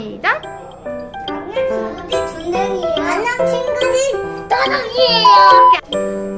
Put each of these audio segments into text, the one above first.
시작. 우리 준댕이에요. 안녕 친구들 떠넘이에요.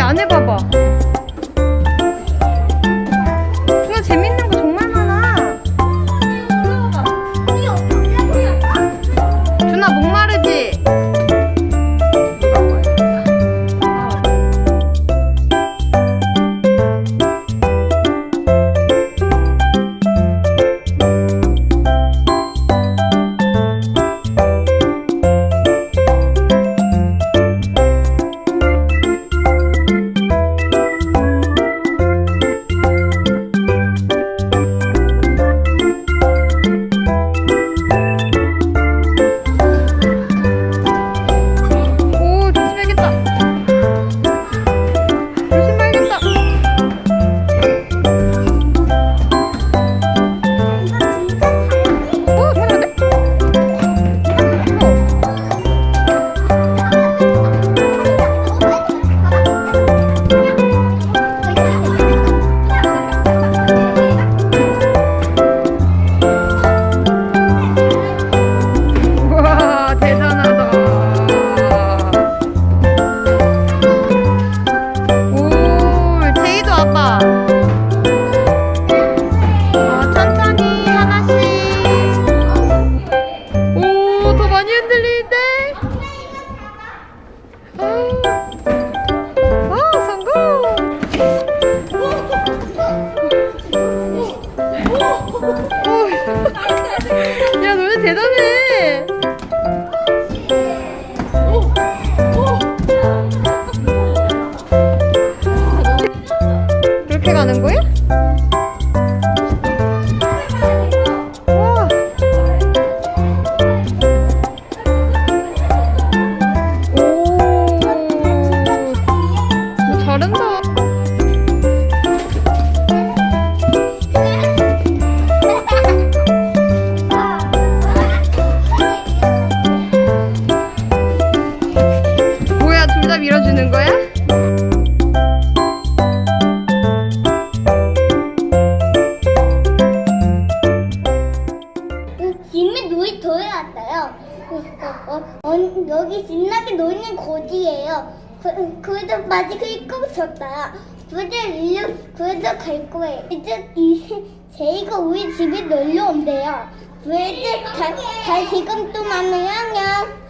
안 해봐봐. 야 너네 대단해. 이렇게 가는 거야? 놀이터에 왔어요. 그, 어, 어, 어, 여기 신나게 노는 곳이에요. 그, 그래도 마지막에 입고 있었어요. 그래도 일로, 그래도 갈 거예요. 이제 이, 제이가 우리 집에 놀러 온대요. 그래도 다, 다 지금 또 만나요. 안녕.